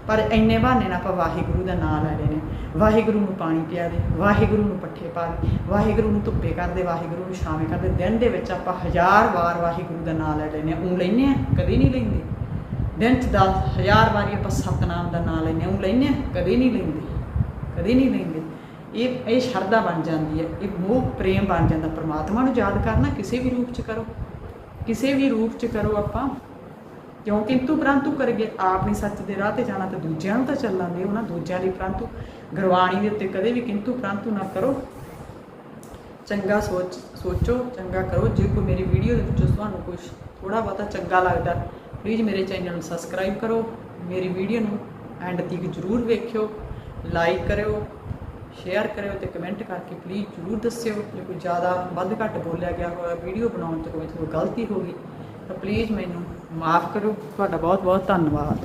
ਪਰ ਇੰਨੇ ਬਹਾਨੇ ਨਾਲ ਆਪਾਂ ਵਾਹਿਗੁਰੂ ਦਾ ਨਾਮ ਲੈ ਰਹੇ ਨੇ ਵਾਹਿਗੁਰੂ ਨੂੰ ਪਾਣੀ ਪਿਆ ਦੇ ਵਾਹਿਗੁਰੂ ਨੂੰ ਪੱਠੇ ਪਾ ਦੇ ਵਾਹਿਗੁਰੂ ਨੂੰ ਧੁੱਪੇ ਕਰਦੇ, ਵਾਹਿਗੁਰੂ ਨੂੰ ਛਾਵੇਂ ਕਰਦੇ। ਦਿਨ ਦੇ ਵਿੱਚ ਆਪਾਂ ਹਜ਼ਾਰ ਵਾਰ ਵਾਹਿਗੁਰੂ ਦਾ ਨਾਮ ਲੈ ਲੈਨੇ ਉਹ ਲੈਨੇ ਆ ਕਦੇ ਨਹੀਂ ਲੈਂਦੇ। ਦਿਨ 'ਚ ਦਸ, ਹਜ਼ਾਰ ਵਾਰੀ ਆਪਾਂ ਸਤਨਾਮ ਦਾ ਨਾਮ ਲੈਨੇ ਉਹ ਲੈਨੇ ਆ ਕਦੇ ਨਹੀਂ ਲੈਂਦੇ। ਕਦੇ ਨਹੀਂ ਲੈਂਦੇ। ਇਹ ਇਹ ਸ਼ਰਧਾ ਬਣ ਜਾਂਦੀ ਹੈ। ਇਹ ਮੋਹ, ਪ੍ਰੇਮ ਬਣ ਜਾਂਦਾ। ਪ੍ਰਮਾਤਮਾ ਨੂੰ ਯਾਦ ਕਰਨਾ, ਕਿਸੇ ਵੀ ਰੂਪ 'ਚ ਕਰੋ। ਕਿਸੇ ਵੀ ਰੂਪ 'ਚ ਕਰੋ ਆਪਾਂ। ਕਿਉਂ? ਕਿੰਤੂ ਪ੍ਰੰਤੂ ਕਰਗੇ ਆਪ ਨਹੀਂ ਸੱਚ ਦੇ ਰਾਹ ਤੇ ਜਾਣਾ ਤੇ ਦੂਜਿਆਂ ਨੂੰ ਤਾਂ ਚੱਲਣ ਦਿਓ ਨਾ ਦੂਜਿਆਂ ਲਈ ਪ੍ਰੰਤੂ ਗੁਰਬਾਣੀ ਦੇ ਉੱਤੇ ਕਦੇ ਵੀ ਕਿੰਤੂ ਪ੍ਰੰਤੂ ਨਾ ਕਰੋ। ਚੰਗਾ ਸੋਚ, ਸੋਚੋ, ਚੰਗਾ ਕਰੋ। ਜੇ ਕੋਈ ਮੇਰੀ ਵੀਡੀਓ ਦੇ ਵਿੱਚੋਂ ਤੁਹਾਨੂੰ ਕੁਝ ਥੋੜਾ ਬਹੁਤਾ ਚੰਗਾ ਲੱਗਦਾ ਪਲੀਜ਼ ਮੇਰੇ ਚੈਨਲ ਨੂੰ ਸਬਸਕ੍ਰਾਈਬ ਕਰੋ। ਮੇਰੀ ਵੀਡੀਓ ਨੂੰ ਐਂਡ ਤੱਕ ਜਰੂਰ ਵੇਖਿਓ ਲਾਈਕ ਕਰਿਓ ਸ਼ੇਅਰ ਕਰਿਓ ਤੇ ਕਮੈਂਟ ਕਰਕੇ ਪਲੀਜ਼ ਜਰੂਰ ਦੱਸਿਓ। ਜੇ ਕੋਈ ਜ਼ਿਆਦਾ ਵੱਧ ਘੱਟ ਬੋਲਿਆ ਗਿਆ ਹੋਇਆ, ਵੀਡੀਓ ਬਣਾਉਣ 'ਚ ਕੋਈ ਤੋਂ ਗਲਤੀ ਹੋ ਗਈ, ਤਾਂ ਪਲੀਜ਼ ਮੈਨੂੰ ਮਾਫ ਕਰੋ ਤੁਹਾਡਾ ਬਹੁਤ ਬਹੁਤ ਧੰਨਵਾਦ।